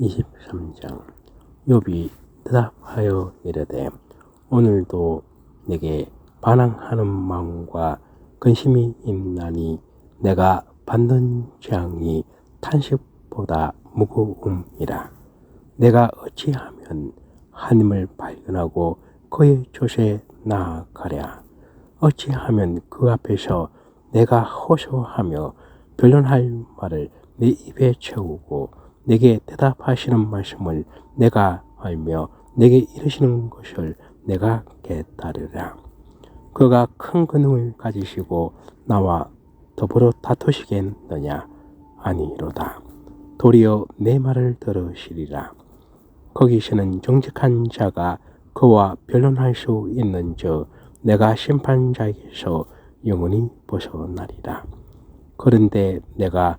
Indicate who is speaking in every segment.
Speaker 1: 23장 욥이 대답하여 이르되 오늘도 내게 반항하는 마음과 근심이 있나니 내가 받는 재앙이 탄식보다 무거움이라. 내가 어찌하면 하나님을 발견하고 그의 조세에 나아가랴. 어찌하면 그 앞에서 내가 호소하며 변론할 말을 내 입에 채우고 내게 대답하시는 말씀을 내가 알며 내게 이르시는 것을 내가 깨달으라. 그가 큰 근능을 가지시고 나와 더불어 다투시겠느냐? 아니로다. 도리어 내 말을 들으시리라. 거기서는 정직한 자가 그와 변론할 수 있는 저 내가 심판자에게서 영원히 벗어나리라. 그런데 내가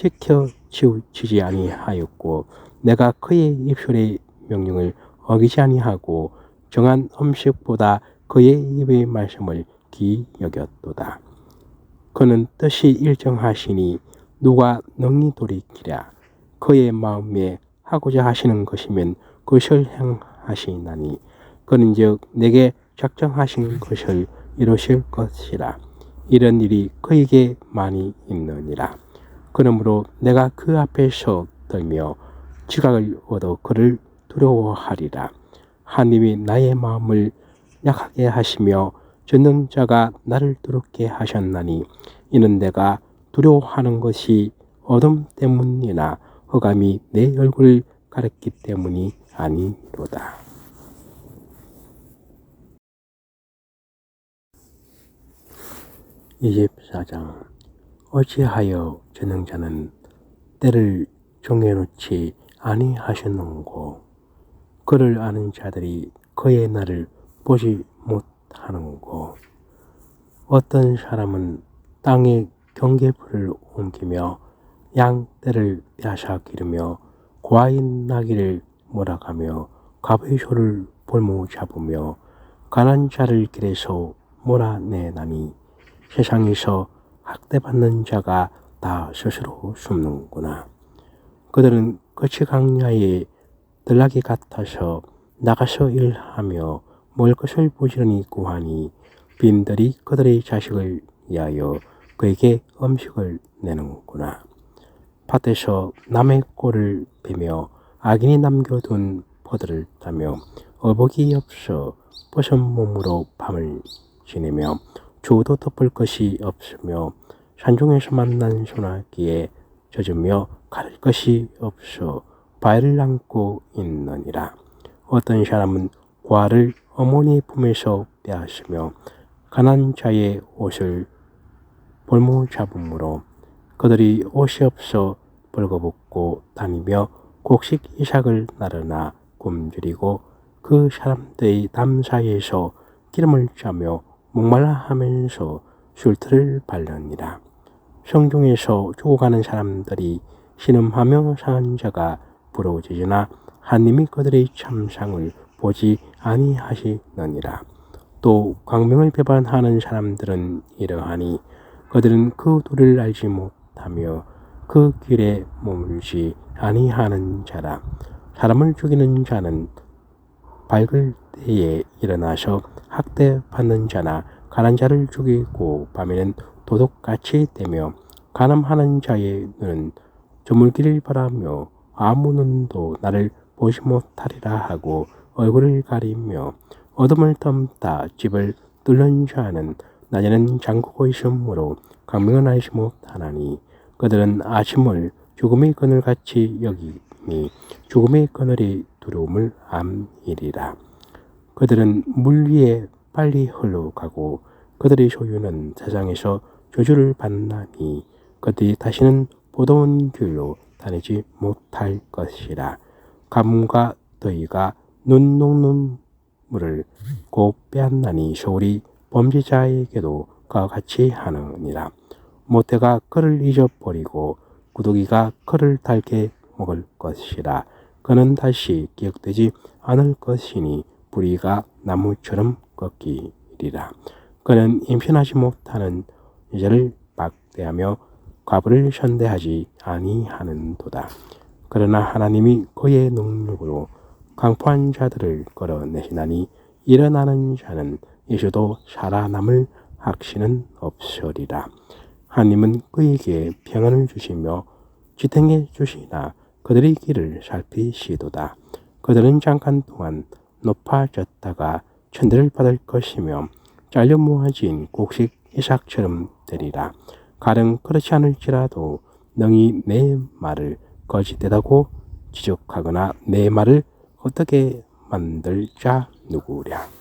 Speaker 1: 지켜 치우치지 아니하였고 내가 그의 입술의 명령을 어기지 아니하고 정한 음식보다 그의 입의 말씀을 귀 여겼도다. 그는 뜻이 일정하시니 누가 능히 돌이키랴 그의 마음에 하고자 하시는 것이면 그것을 행하시나니 그는즉 내게 작정하신 것을 이루실 것이라 이런 일이 그에게 많이 있느니라. 그러므로 내가 그 앞에서 떨며 지각을 얻어 그를 두려워하리라. 하님이 나의 마음을 약하게 하시며 전능자가 나를 두렵게 하셨나니 이는 내가 두려워하는 것이 어둠 때문이나 허감이 내 얼굴을 가렸기 때문이 아니로다. 24장 어찌하여 전능자는 때를 정해놓지 아니하셨는고? 그를 아는 자들이 그의 날을 보지 못하는고? 어떤 사람은 땅에 경계불을 옮기며 양떼를 빼앗아 기르며 과인 나귀를 몰아가며 소를 볼모 잡으며 가난 자를 길에서 몰아내나니 세상에서 학대받는 자가 다 스스로 숨는구나. 그들은 끝이 강야에 들락이 같아서 나가서 일하며 먹을 것을 부지런히 구하니 빈들이 그들의 자식을 위하여 그에게 음식을 내는구나. 밭에서 남의 꼴을 베며 악인이 남겨둔 포들을 따며 어복이 없어 벗은 몸으로 밤을 지내며 주도 덮을 것이 없으며 산중에서 만난 소나기에 젖으며 가릴 것이 없어 발을 안고 있느니라. 어떤 사람은 과를 어머니 품에서 빼앗으며 가난 자의 옷을 볼모 잡음으로 그들이 옷이 없어 벌거벗고 다니며 곡식 이삭을 나르나 굶주리고 그 사람들의 담 사이에서 기름을 짜며 목말라 하면서 술틀을 발렸니라. 성중에서 죽어가는 사람들이 신음하며 상한 자가 부러워지으나 하님이 그들의 참상을 보지 아니하시느니라. 또 광명을 배반하는 사람들은 이러하니 그들은 그 도를 알지 못하며 그 길에 머물지 아니하는 자라. 사람을 죽이는 자는 밝을 때에 일어나서 학대받는 자나 가난 자를 죽이고 밤에는 도둑같이 되며 가늠하는 자의 눈은 저물기를 바라며 아무 눈도 나를 보지 못하리라 하고 얼굴을 가리며 어둠을 덤다 집을 뚫는 자는 낮에는 잠그고 있으므로 강명은 알지 못하나니 그들은 아침을 죽음의 그늘같이 여기니 죽음의 그늘이 두려움을 암이리라. 그들은 물 위에 빨리 흘러가고 그들의 소유는 세상에서 저주를 받나니 그들이 다시는 보도온 길로 다니지 못할 것이라. 가뭄과 더위가 눈 녹는 물을 곧 빼앗나니 소울이 범죄자에게도 그와 같이 하느니라. 모태가 그를 잊어버리고 구더기가 그를 달게 먹을 것이라. 그는 다시 기억되지 않을 것이니 뿌리가 나무처럼 꺾이리라 그는 임신하지 못하는 여자를 막대하며 과부를 현대하지 아니하는도다. 그러나 하나님이 그의 능력으로 강포한 자들을 끌어내시나니 일어나는 자는 예수도 살아남을 확신은 없으리라. 하나님은 그에게 평안을 주시며 지탱해 주시나 그들의 길을 살피시도다. 그들은 잠깐 동안 높아졌다가 천대를 받을 것이며 잘려 모아진 곡식 이삭처럼 되리라. 가령 그렇지 않을지라도 능히 내 말을 거짓되다고 지적하거나 내 말을 어떻게 만들 자 누구랴.